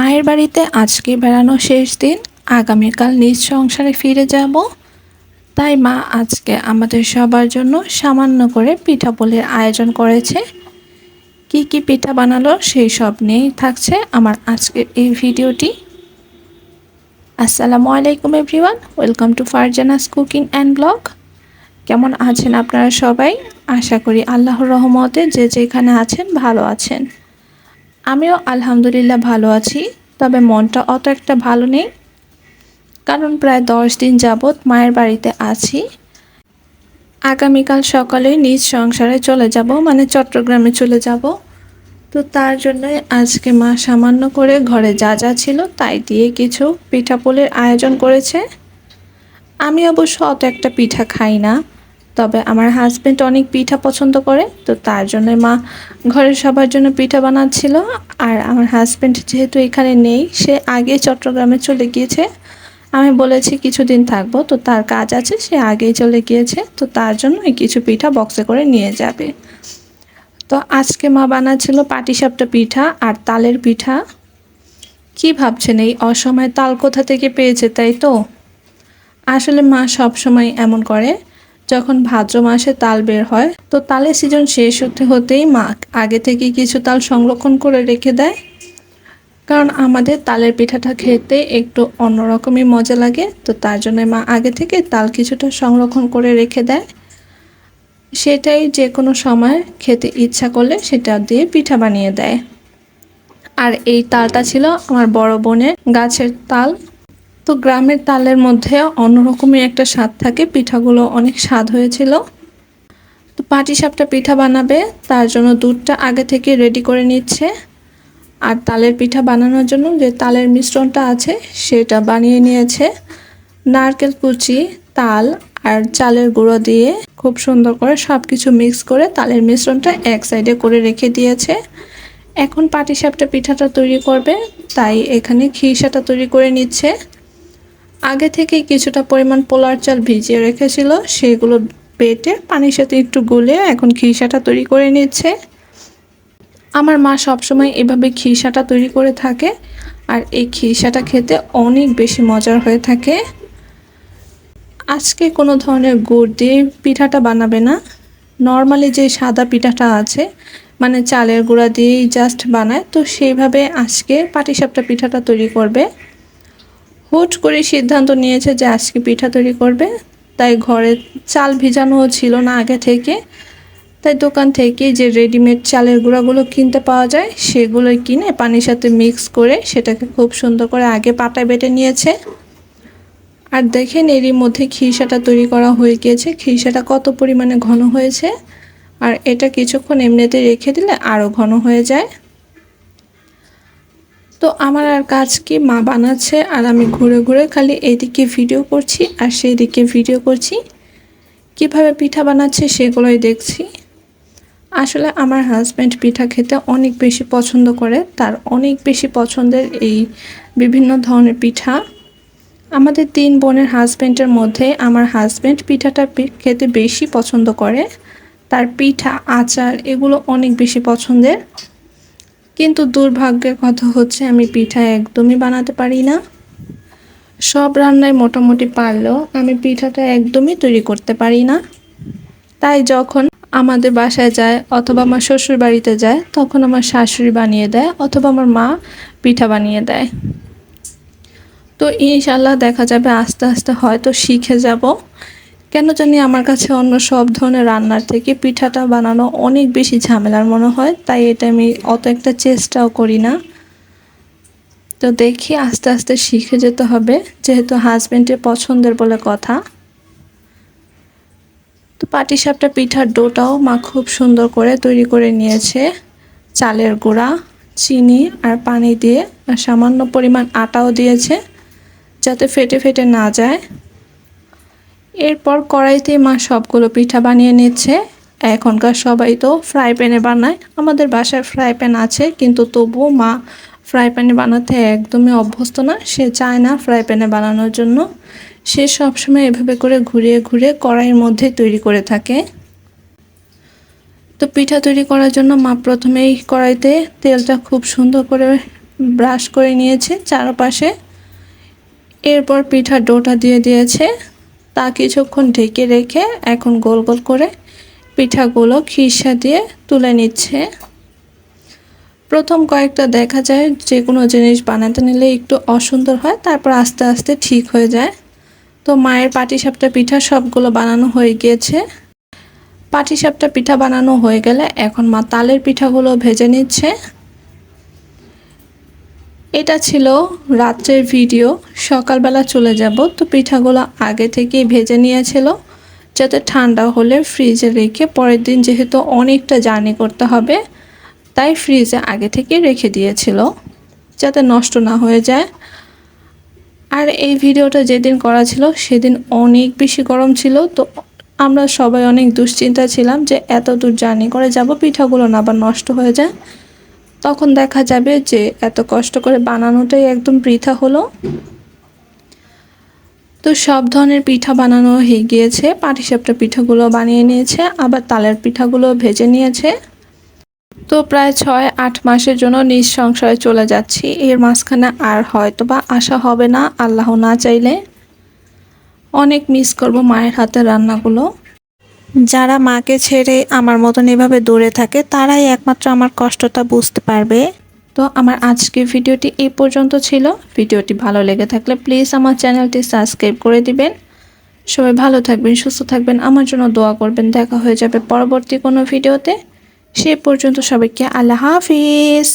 মায়ের বাড়িতে আজকে বেড়ানো শেষ দিন, আগামীকাল নিজ সংসারে ফিরে যাব। তাই মা আজকে আমাদের সবার জন্য সামান্য করে পিঠা পুলির আয়োজন করেছে। কি কি পিঠা বানালো সেই সব নিয়েই থাকছে আমার আজকের এই ভিডিওটি। আসসালামু আলাইকুম everyone, welcome to Farzana's cooking and blog. কেমন আছেন আপনারা সবাই? আশা করি আল্লাহর রহমতে যে যেখানে আছেন ভালো আছেন। আমিও আলহামদুলিল্লাহ ভালো আছি, তবে মনটা অত একটা ভালো নেই। কারণ প্রায় দশ দিন যাবৎ মায়ের বাড়িতে আছি। আগামীকাল সকালে নিজ সংসারে চলে যাব মানে চট্টগ্রামে চলে যাব। তো তার জন্যই আজকে মা সামান্য করে ঘরে যা যা ছিল তাই দিয়ে কিছু পিঠাপুলির আয়োজন করেছে। আমি অবশ্য অত একটা পিঠা খাই না। তবে আমার হাজব্যান্ড অনেক পিঠা পছন্দ করে, তো তার জন্য মা ঘরের সবার জন্য পিঠা বানাচ্ছিল। আর আমার হাজব্যান্ড যেহেতু এখানে নেই, সে আগে চট্টগ্রামে চলে গিয়েছে। আমি বলেছি কিছুদিন থাকব, তো তার কাজ আছে, সে আগেই চলে গিয়েছে, তো তার জন্য কিছু পিঠা বক্সে করে নিয়ে যাবে। তো আজকে মা বানাচ্ছিল পাটিসাপটা পিঠা আর তালের পিঠা। কি ভাবছেন এই অসময়ে তাল কোথা থেকে পেয়েছে তাই তো? আসলে মা সব সময় এমন করে যখন ভাদ্র মাসে তাল বের হয়, তো তালের সিজন শেষ হতে হতেই মা আগে থেকে কিছু তাল সংরক্ষণ করে রেখে দেয়। কারণ আমাদের তালের পিঠাটা খেতে একটু অন্যরকমই মজা লাগে, তো তার জন্য মা আগে থেকে তাল কিছুটা সংরক্ষণ করে রেখে দেয়। সেটাই যে কোনো সময় খেতে ইচ্ছা করলে সেটা দিয়ে পিঠা বানিয়ে দেয়। আর এই তালটা ছিল আমার বড় বোনের গাছের তাল। তো গ্রামের তালের মধ্যে অন্যরকমই একটা স্বাদ থাকে। পিঠাগুলো অনেক স্বাদ হয়েছিল। তো পাটি সাপটা পিঠা বানাবে, তার জন্য দুধটা আগে থেকে রেডি করে নিচ্ছে। আর তালের পিঠা বানানোর জন্য যে তালের মিশ্রণটা আছে, সেটা বানিয়ে নিয়েছে। নারকেল কুচি, তাল আর চালের গুঁড়ো দিয়ে খুব সুন্দর করে সব কিছু মিক্স করে তালের মিশ্রণটা এক সাইডে করে রেখে দিয়েছে। এখন পাটিসাপটা পিঠাটা তৈরি করবে, তাই এখানে খিসাটা তৈরি করে নিচ্ছে। আগে থেকে কিছুটা পরিমাণ পোলার চাল ভিজিয়ে রেখেছিল, সেগুলো বেটে পানির সাথে একটু গুলে এখন খিসাটা তৈরি করে নিচ্ছে। আমার মা সবসময় এভাবে খিসাটা তৈরি করে থাকে, আর এই খিরসাটা খেতে অনেক বেশি মজার হয়ে থাকে। আজকে কোনো ধরনের গুড় দিয়ে পিঠাটা বানাবে না। নর্মালি যে সাদা পিঠাটা আছে মানে চালের গুঁড়া দিয়েই জাস্ট বানায়, তো সেইভাবে আজকে পাটিসাপটা পিঠাটা তৈরি করবে। হুট করে সিদ্ধান্ত নিয়েছে যে আজকে পিঠা তৈরি করবে। তাই ঘরে চাল ভিজানোও ছিল না আগে থেকে। তাই দোকান থেকে যে রেডিমেড চালের গুঁড়াগুলো কিনতে পাওয়া যায়, সেগুলো কিনে পানির সাথে মিক্স করে সেটাকে খুব সুন্দর করে আগে পাটায় বেটে নিয়েছে। আর দেখেন এরই মধ্যে খিরসাটা তৈরি করা হয়ে গিয়েছে। খিরসাটা কত পরিমাণে ঘন হয়েছে। আর এটা কিছুক্ষণ এমনিতে রেখে দিলে আরও ঘন হয়ে যায়। তো আমার আর কাজ কি? মা বানাচ্ছে আর আমি ঘুরে ঘুরে খালি এইদিকে ভিডিও করছি আর সেই দিকে ভিডিও করছি। কীভাবে পিঠা বানাচ্ছে সেগুলোই দেখছি। আসলে আমার হাজব্যান্ড পিঠা খেতে অনেক বেশি পছন্দ করে, তার অনেক বেশি পছন্দের এই বিভিন্ন ধরনের পিঠা। আমাদের তিন বোনের হাজব্যান্ডের মধ্যে আমার হাজব্যান্ড পিঠাটা খেতে বেশি পছন্দ করে। তার পিঠা, আচার এগুলো অনেক বেশি পছন্দের। কিন্তু দুর্ভাগ্যের কথা হচ্ছে, আমি পিঠা একদমই বানাতে পারি না। সব রান্নায় মোটামুটি পারলেও আমি পিঠাটা একদমই তৈরি করতে পারি না। তাই যখন আমাদের বাসায় যায় অথবা আমার শ্বশুর বাড়িতে যায়, তখন আমার শাশুড়ি বানিয়ে দেয় অথবা আমার মা পিঠা বানিয়ে দেয়। তো ইনশাল্লাহ দেখা যাবে আস্তে আস্তে হয়তো শিখে যাব। কেন জানি আমার কাছে অন্য সব ধরনের রান্নার থেকে পিঠাটা বানানো অনেক বেশি ঝামেলার মনে হয়, তাই এটা আমি অত একটা চেষ্টাও করি না। তো দেখি আস্তে আস্তে শিখে যেতে হবে, যেহেতু হাজব্যান্ডের পছন্দের বলে কথা। তো পাটিসাপটা পিঠার ডোটাও মা খুব সুন্দর করে তৈরি করে নিয়েছে, চালের গুঁড়া, চিনি আর পানি দিয়ে, আর সামান্য পরিমাণ আটাও দিয়েছে, যাতে ফেটে ফেটে না যায়। এরপর কড়াইতে মা সবগুলো পিঠা বানিয়ে নিচ্ছে। এখনকার সবাই তো ফ্রাই প্যানে বানায়। আমাদের বাসায় ফ্রাই প্যান আছে, কিন্তু তবুও মা ফ্রাই প্যানে বানাতে একদমই অভ্যস্ত না। সে চায় না ফ্রাই প্যানে বানানোর জন্য। সে সবসময় এভাবে করে ঘুরিয়ে ঘুরে কড়াইয়ের মধ্যে তৈরি করে থাকে। তো পিঠা তৈরি করার জন্য মা প্রথমেই কড়াইতে তেলটা খুব সুন্দর করে ব্রাশ করে নিয়েছে চারপাশে। এরপর পিঠার ডোটা দিয়ে দিয়েছে। তা কিছুক্ষণ ঢেকে রেখে এখন গোল গোল করে পিঠাগুলো খিসা দিয়ে তুলে নিচ্ছে। প্রথম কয়েকটা দেখা যায় যে কোনো জিনিস বানাতে নিলে একটু অসুন্দর হয়, তারপর আস্তে আস্তে ঠিক হয়ে যায়। তো মায়ের পাটিসাপটা পিঠা সবগুলো বানানো হয়ে গিয়েছে। পাটিসাপটা পিঠা বানানো হয়ে গেলে এখন মা তালের পিঠাগুলো ভেজে নিচ্ছে। এটা ছিল রাত্রের ভিডিও। সকালবেলা চলে যাব। তো পিঠাগুলো আগে থেকেই ভেজে নিয়েছিল। যাতে ঠান্ডা হলে ফ্রিজে রেখে পরের দিন যেহেতু অনেকটা জার্নি করতে হবে, তাই ফ্রিজে আগে থেকে রেখে দিয়েছিল। যাতে নষ্ট না হয়ে যায়। আর এই ভিডিওটা যেদিন করা ছিল, সেদিন অনেক বেশি গরম ছিল। তো আমরা সবাই অনেক দুশ্চিন্তা ছিলাম যে এত দূর জার্নি করে যাব, পিঠাগুলো না আবার নষ্ট হয়ে যায়। তখন দেখা যাবে যে এত কষ্ট করে বানানোটাই একদম বৃথা হলো। তো সব ধরনের পিঠা বানানো হয়ে গিয়েছে, পাটিসাপটা পিঠাগুলো বানিয়ে নিয়েছে, আবার তালের পিঠাগুলো ভেজে নিয়েছে। তো প্রায় ছয়, আট মাসের জন্য নিজ সংসারে চলে যাচ্ছি। এর মাঝখানে আর হয়তো বা আশা হবে না, আল্লাহ না চাইলে। অনেক মিস করব মায়ের হাতের রান্নাগুলো। যারা মাকে ছেড়ে আমার মতন এভাবে দূরে থাকে, তারাই একমাত্র আমার কষ্টটা বুঝতে পারবে। তো আমার আজকের ভিডিওটি এই পর্যন্ত ছিল। ভিডিওটি ভালো লেগে থাকলে প্লিজ আমার চ্যানেলটি সাবস্ক্রাইব করে দিবেন। সবাই ভালো থাকবেন, সুস্থ থাকবেন, আমার জন্য দোয়া করবেন। দেখা হয়ে যাবে পরবর্তী কোনো ভিডিওতে। সে পর্যন্ত সবাইকে আল্লাহ হাফিজ।